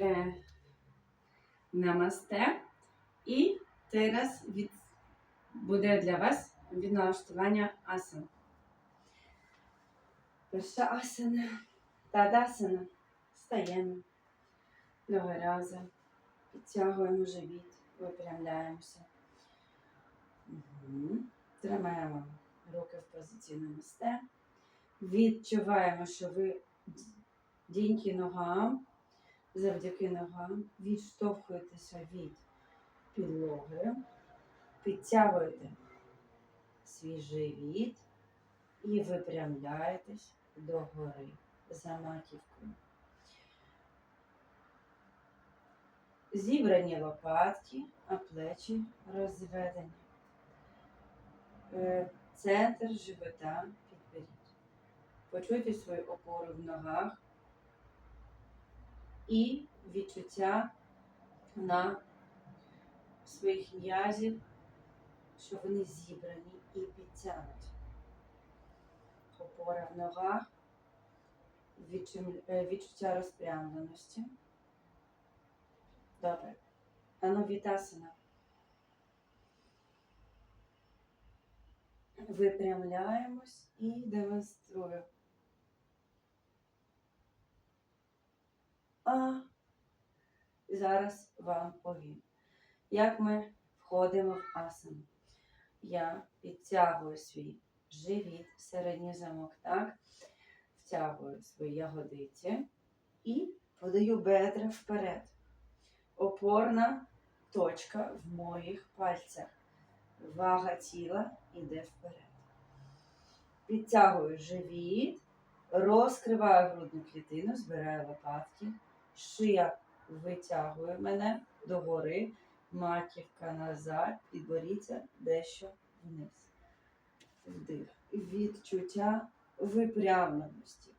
е, намасте. І зараз від, буде для вас відналаштування асан. Перша асана. Тадасана. Стаємо. Два рази. Підтягуємо живіт. Випрямляємося. Угу. Тримаємо руки в позиції намасте. Відчуваємо, що ви діньки ногам, завдяки ногам, відштовхуєтеся від підлоги, підтягуєте свій живіт і випрямляєтесь догори за маківкою. Зібрані лопатки, а плечі розведені. Е, Центр живота підберіть. Почуйте свою опору в ногах і відчуття на своїх м'язів, що вони зібрані і підтягнуті. Опора в ногах, е, відчуття розпрямленості. Добре. Анувітасана. Випрямляємось і демонструю. А зараз вам повім, як ми входимо в асану. Я підтягую свій живіт, середній замок, так, втягую свої ягодиці і подаю бедра вперед. Опорна точка в моїх пальцях. Вага тіла йде вперед. Підтягую живіт, розкриваю грудну клітину, збираю лопатки, шия витягує мене догори, маківка назад, підборіться дещо вниз. Вдих. Відчуття випрямленості.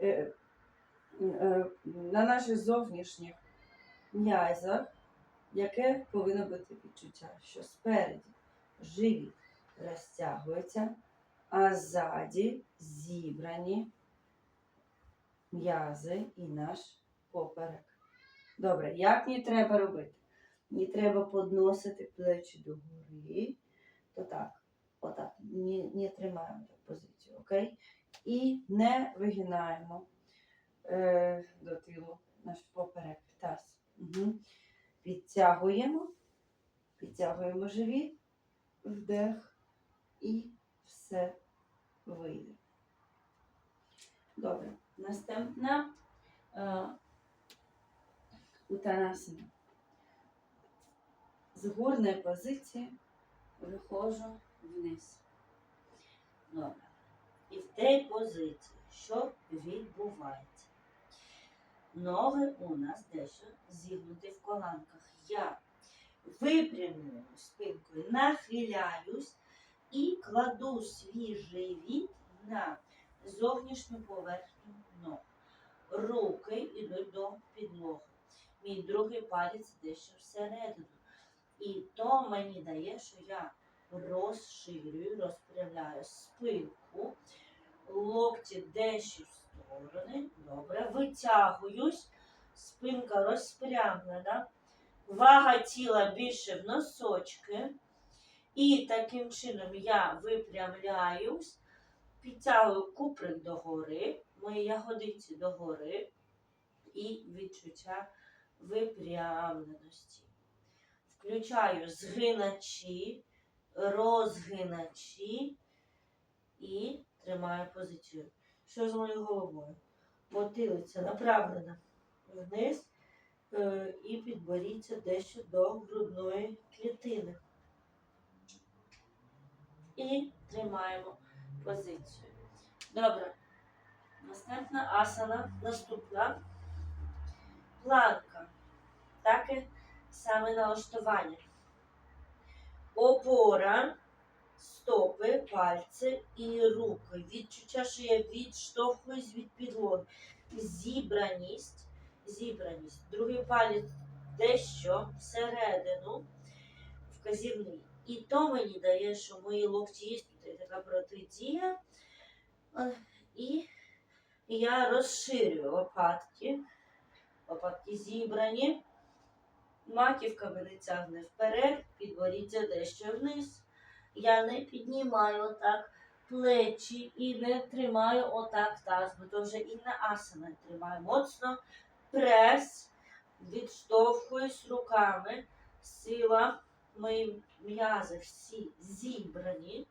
Е, е, На наших зовнішніх м'язах, яке повинно бути відчуття, що спереді живіт розтягується, а ззаді зібрані м'язи і наш поперек. Добре, як мені треба робити? Мені треба підносити плечі догори. То так, отак. Не, не тримаємо так позицію, окей? І не вигинаємо е, до тилу наш поперек, таз. Угу. Підтягуємо, підтягуємо живіт, вдих і все вийде. Добре. Наступна е, утанасана. З горної позиції виходжу вниз. Добре. І в тій позиції, що відбувається? Ноги у нас дещо зігнуті в коланках. Я випрямлюю спинкою, нахиляюсь і кладу свій живіт на зовнішню поверхню ног. Руки йдуть до підлоги. Мій другий палець дещо всередину. І то мені дає, що я розширюю, розпрямляю спинку, локті дещо в сторони. Добре, витягуюсь, спинка розпрямлена, вага тіла більше в носочки. І таким чином я випрямляюсь, підтягую куприк догори, мої ягодиці догори і відчуття випрямленості. Включаю згиначі, розгиначі і тримаю позицію. Що з моєю головою? Потилиця направлена вниз е, і підборіться дещо до грудної клітини. І тримаємо позицію. Добре. Наступна асана, наступна планка. Таке саме налаштування. Опора, стопи, пальці і руки. Відчуття, що я відштовхуюсь від підлоги. Зібраність, зібраність. Другий палець дещо всередину, вказівний. І то мені дає, що мої локті є тут така протидія. Е, І я розширюю лопатки лопатки зібрані. Маківка мене тягне вперед, підборіддя дещо вниз. Я не піднімаю отак плечі і не тримаю отак таз, бо то вже інна асана. Тримаю моцно прес, відштовхуюсь руками, сила, мої м'язи всі зібрані,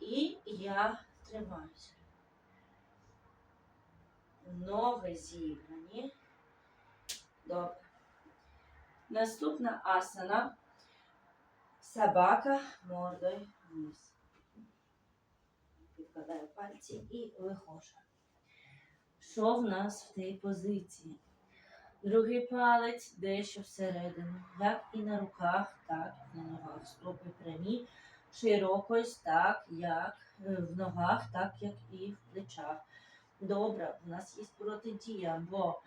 і я тримаюся. Ноги зібрані. Добре. Наступна асана. Собака мордою вниз. Підкладаю пальці і виходжу. Що в нас в тій позиції? Другий палець дещо всередину, як і на руках, так і на ногах. Стопи прямі, широкость, так як е, в ногах, так як і в плечах. Добре, у нас є протидія, бо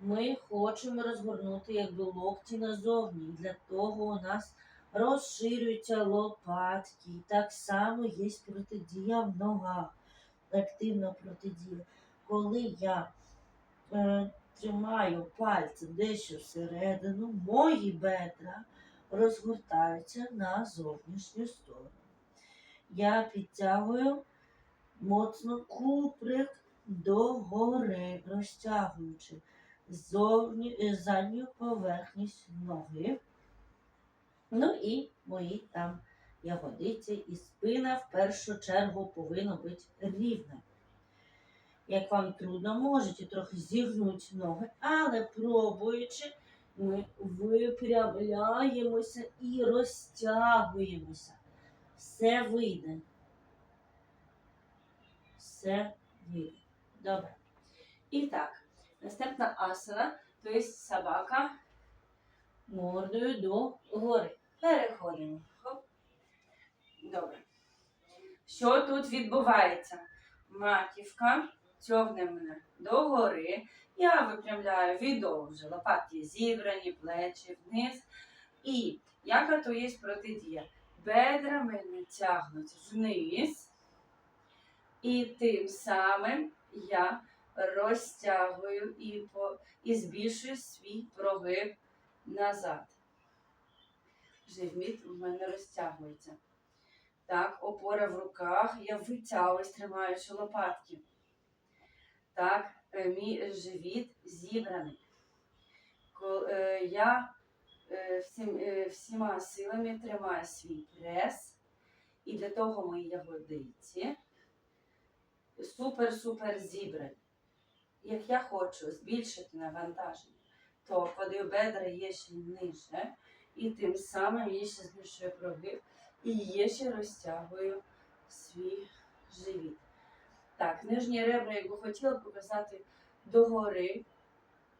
ми хочемо розгорнути якби локті назовні. Для того у нас розширюються лопатки. Так само є протидія в ногах. Активна протидія. Коли я е, тримаю пальці дещо всередину, мої бедра розгортаються на зовнішню сторону. Я підтягую моцно куприк догори, розтягуючи зовні, е, задню поверхність ноги. Ну і мої там ягодиці і спина в першу чергу повинна бути рівна. Як вам трудно, можете трохи зігнути ноги, але пробуючи, ми випрямляємося і розтягуємося. Все вийде. Все вийде. Добре. І так, наступна асана, тобто собака мордою до гори. Переходимо. Добре. Що тут відбувається? Маківка тягне мене догори. Я випрямляю відовжу. Лопатки зібрані, плечі вниз. І яка то є протидія? Бедра мене тягнуть вниз. І тим самим я розтягую і, по, і збільшую свій прогиб назад. Живіт у мене розтягується. Так, опора в руках, я витягуюсь, тримаючи лопатки. Так, е, мій живіт зібраний. Е, Я е, всім, всіма силами тримаю свій прес. І для того мої ягодиці супер-супер зібрані. Як я хочу збільшити навантаження, то подив бедра є ще нижче, і тим самим я ще збільшую прогиб, і є ще розтягую свій живіт. Так, нижні ребра, як би хотіла показати догори,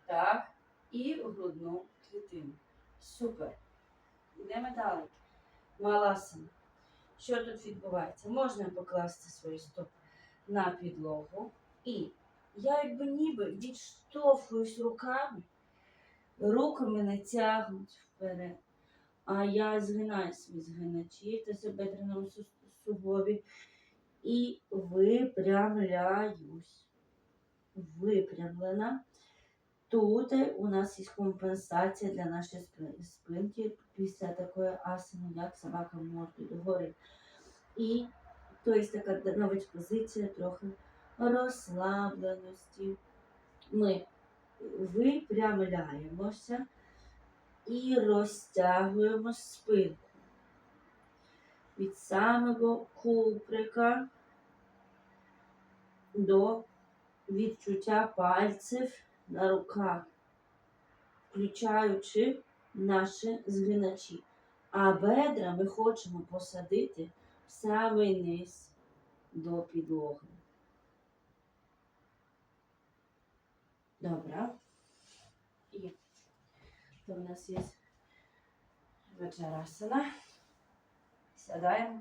так, і грудну клітину. Супер. Йдемо далі. Маласана. Що тут відбувається? Можна покласти свої стопи на підлогу. І я якби ніби відштовхуюсь руками, руки мене тягнуть вперед. А я згинаю свої згиначі та су- суглобі і випрямляюсь. Випрямлена. Тут у нас є компенсація для нашої спинки після такої асани, як собака мордою догори. І то є така навіть позиція трохи розслабленості. Ми випрямляємося і розтягуємо спинку. Від самого куприка до відчуття пальців на руках, включаючи наші згиначі. А бедра ми хочемо посадити в самий низ до підлоги. Добре. І то в нас є вечерасана. Сядаємо.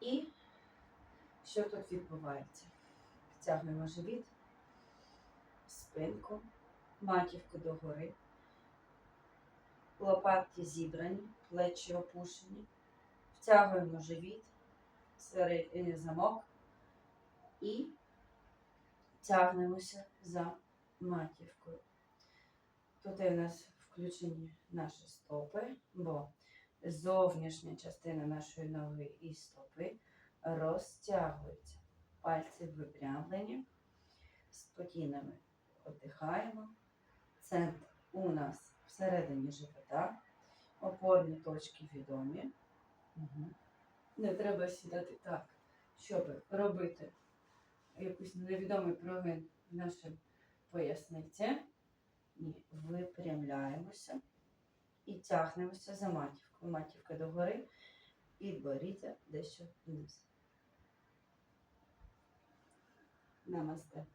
І що тут відбувається? Підтягуємо живіт, спинку, маківку догори, лопатки зібрані, плечі опушені. Втягуємо живіт, середній замок і тягнемося за матівкою. Тут у нас включені наші стопи, бо зовнішня частина нашої ноги і стопи розтягується. Пальці випрямлені, спокійно ми віддихаємо. Центр у нас всередині живота, опорні точки відомі. Угу. Не треба сідати так, щоб робити якийсь невідомий прогин в нашій поясниці. Ні, випрямляємося і тягнемося за матівкою. Матівка догори і боріться дещо вниз. Намасте.